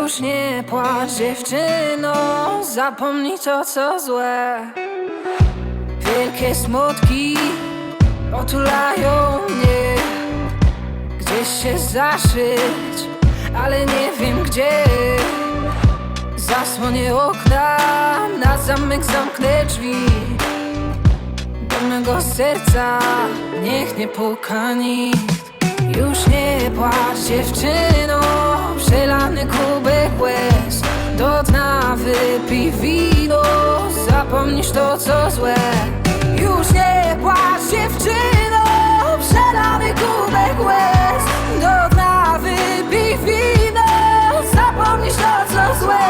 Już nie płacz dziewczyno, zapomnij to co złe. Wielkie smutki otulają mnie. Gdzieś się zaszyć, ale nie wiem gdzie. Zasłonię okna, na zamek zamknę drzwi. Do mego serca niech nie puka nikt. Już nie płacz dziewczyno, wino, zapomnisz to co złe Już nie płacz dziewczyno, przelany kubek łez Do dna wypij wino, zapomnisz to co złe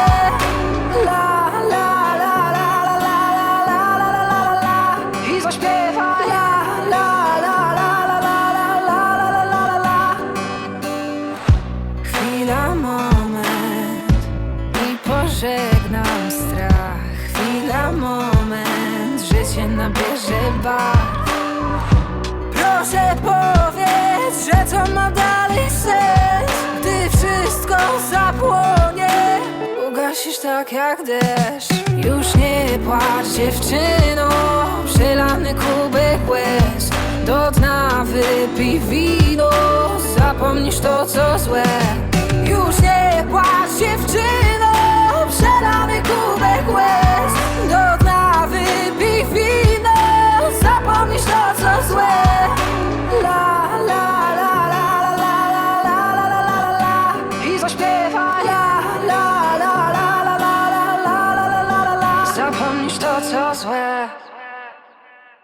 La la la la la la la la la la la I la la la la la la la la la la la la Chwila, moment i pożegnam życie nabierze barw Proszę powiedz, że to ma dalej sens Gdy wszystko zapłonie? Ugasisz tak jak deszcz. Już nie płacz dziewczyno Przelany kubek łez. Do dna wypij wino Zapomnisz to co złe niż to, co złe.